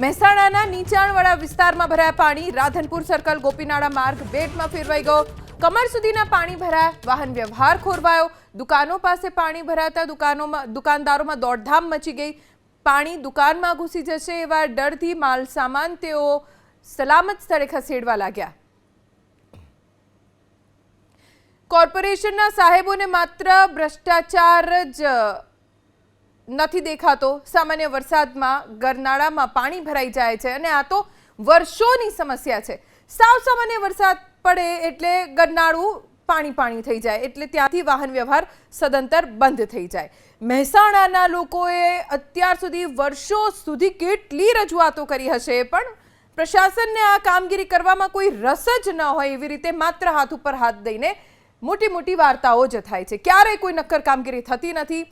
મહેસાણાના નીચાણવાળા વિસ્તારમાં ભરાયા પાણી, રાધનપુર સર્કલ, ગોપીનાળા માર્ગ બેટમાં ફેરવાઈ ગયો. કમર સુધીના પાણી ભરાયા, વાહન વ્યવહાર ખોરવાયો. દુકાનો પાસે પાણી ભરાતા દુકાનોમાં દુકાનદારોમાં દોડધામ મચી ગઈ. પાણી દુકાનમાં ઘૂસી જશે એવા ડરથી માલ સામાન તેઓ સલામત સ્થળે ખસેડવા લાગ્યા. કોર્પોરેશનના સાહેબોને માત્ર ભ્રષ્ટાચાર જ નથી દેખાતો. સામાન્ય વરસાદમાં ગરનાળામાં પાણી ભરાઈ જાય છે અને આ તો વર્ષોની સમસ્યા છે. સાવ સામાન્ય વરસાદ પડે એટલે ગરનાળું પાણી પાણી થઈ જાય એટલે ત્યાંથી વાહન વ્યવહાર સદંતર બંધ થઈ જાય. મહેસાણાના લોકોએ અત્યાર સુધી વર્ષો સુધી કેટલી રજૂઆતો કરી હશે પણ પ્રશાસનને આ કામગીરી કરવામાં કોઈ રસ જ ન હોય એવી રીતે માત્ર હાથ ઉપર હાથ દઈને મોટી મોટી વાર્તાઓ જ થાય છે. ક્યારેય કોઈ નક્કર કામગીરી થતી નથી.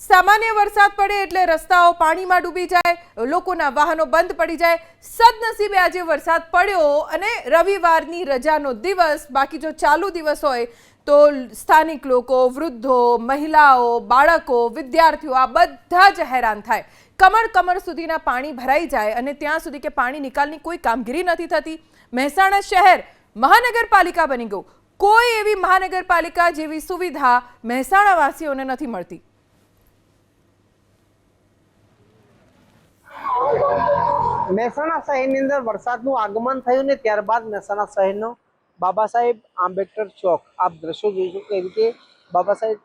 સામાન્ય વરસાદ પડે એટલે રસ્તાઓ પાણીમાં ડૂબી જાય, લોકોના વાહનો બંધ પડી જાય. સદનસીબે આજે વરસાદ પડ્યો અને રવિવારની રજાનો દિવસ, બાકી જો ચાલુ દિવસ હોય તો સ્થાનિક લોકો, વૃદ્ધો, મહિલાઓ, બાળકો, વિદ્યાર્થીઓ આ બધા જ હેરાન થાય. કમર કમર સુધીના પાણી ભરાઈ જાય અને ત્યાં સુધી કે પાણી નિકાલની કોઈ કામગીરી નથી થતી. મહેસાણા શહેર મહાનગરપાલિકા બની ગયું. કોઈ એવી મહાનગરપાલિકા જેવી સુવિધા મહેસાણાવાસીઓને નથી મળતી. મહેસાણા શહેરની અંદર વરસાદનું આગમન થયું ને ત્યારબાદ મહેસાણા શહેરનો બાબા સાહેબ આંબેડકર ચોક, આપ દ્રશ્યો જોઈ શકો એ રીતે બાબા સાહેબ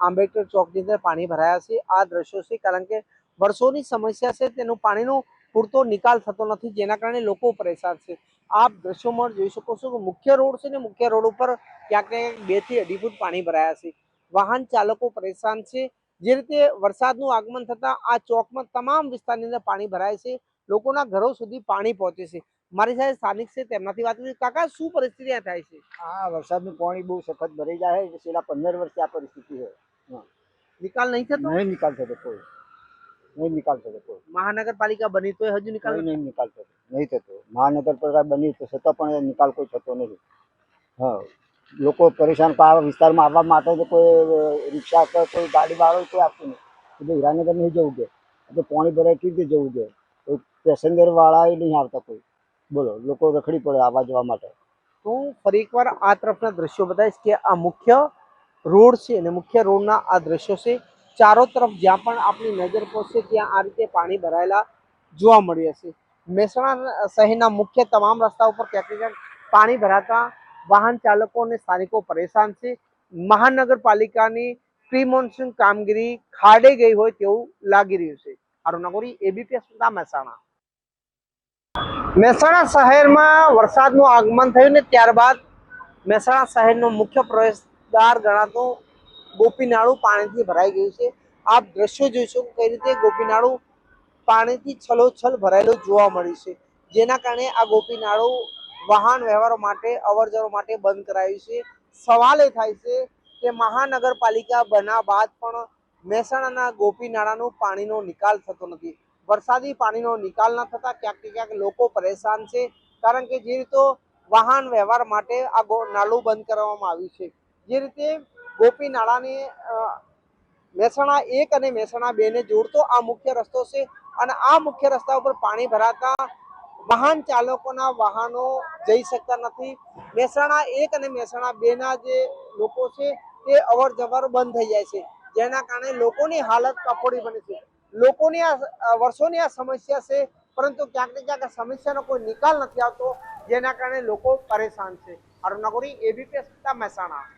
આંબેડકર ચોકની અંદર પાણી ભરાયા છે. આ દ્રશ્યો છે કારણ કે વર્ષોની સમસ્યા છે, તેનું પાણીનો પૂરતો નિકાલ થતો નથી, જેના કારણે લોકો પરેશાન છે. આપ દ્રશ્યોમાં જોઈ શકો છો કે મુખ્ય રોડ છે ને મુખ્ય રોડ ઉપર ક્યાંક ક્યાંક બેથી અઢી ફૂટ પાણી ભરાયા છે. વાહન ચાલકો પરેશાન છે. જે રીતે વરસાદનું આગમન થતા આ ચોકમાં તમામ વિસ્તારની અંદર પાણી ભરાય છે લોકોના ઘરો સુધી પાણી પહોંચે છે. મારી સાથે સ્થાનિક છે તેમનાથી વાત કરી. કાકા શું પરિસ્થિતિ આ થાય છે? આ વરસાદનું પાણી બહુ સખત ભરાઈ જાય છે. છેલ્લા પંદર વર્ષથી આ પરિસ્થિતિ છે. નિકાલ નહીં થતો? નહીં નિકાલ થતો કોઈ. નહીં નિકાલ થતો કોઈ. મહાનગરપાલિકા બની તો હજુ નિકાલ નહીં નિકાલ થતો. નહીં થતો. મહાનગરપાલિકા બની તો છતાં પણ નિકાલ કોઈ થતો નથી. હા. લોકો પરેશાન વિસ્તારમાં આવવા માટે તો કોઈ રિક્ષા કે કોઈ ગાડી વાળો કોઈ આપતું નહીં. એટલે હીરાનગર નહીં જવું કે? તો પાણી ભરાય કેવી રીતે જવું કે? કોઈ પેસેન્જર વાળા એ નહીં આવતા કોઈ. બોલો, લોકો રખડી પડે આવવા જવા માટે. હું ફરી એકવાર આ તરફના દ્રશ્યો બતાવીશ કે આ મુખ્ય રોડ છે અને મુખ્ય રોડના આ દ્રશ્યો છે. ચારો તરફ જ્યાં પણ આપણી નજર પહોંચશે ત્યાં આ રીતે પાણી ભરાયેલા જોવા મળી હશે મહેસાણા શહેરના મુખ્ય તમામ રસ્તા ઉપર ક્યાંક પાણી ભરાતા વાહન ચાલકો અને સ્થાનિકો પરેશાન છે. મહાનગરપાલિકાની પ્રી મોન્સૂન કામગીરી ખાડે ગઈ હોય તેવું લાગી રહ્યું છે. અરુણ એબીપી મહેસાણા. મહેસાણા શહેરમાં વરસાદનું આગમન થયું ને ત્યારબાદ મહેસાણા શહેરનો મુખ્ય પ્રવેશદ્વાર ગણાતું ગોપીનાળું પાણીથી ભરાઈ ગયું છે. આપ દ્રશ્યો જોઈશો કે કઈ રીતે ગોપીનાળું પાણીથી છલોછલ ભરાયેલું જોવા મળ્યું છે. જેના કારણે આ ગોપીનાળું વાહન વ્યવહારો માટે, અવરજવર માટે બંધ કરાયું છે. સવાલ એ થાય છે કે મહાનગરપાલિકા બન્યા બાદ પણ મહેસાણાના ગોપીનાળાનું પાણીનો નિકાલ થતો નથી. વરસાદી પાણીનો નિકાલ ન થતા ક્યાંક ને ક્યાંક લોકો પરેશાન છે, કારણ કે જે રીતે વાહન વ્યવહાર માટે આ નાલું બંધ કરવામાં આવ્યું છે. જે રીતે ગોપી નાળાને મહેસાણા એક અને મહેસાણા બેને જોડતો આ મુખ્ય રસ્તો છે અને આ મુખ્ય રસ્તા ઉપર પાણી ભરાતા વાહન ચાલકોના વાહનો જઈ શકતા નથી. મહેસાણા એક અને મહેસાણા બેના જે લોકો છે, તે અવર જવર બંધ થઈ જાય છે. જેના કારણે લોકોની હાલત કફોડી બને છે. લોકોની આ વર્ષોની આ સમસ્યા છે, પરંતુ ક્યાંક ને ક્યાંક સમસ્યાનો કોઈ નિકાલ નથી આવતો, જેના કારણે લોકો પરેશાન છે. અરુણ નગોરી એબીપી મહેસાણા.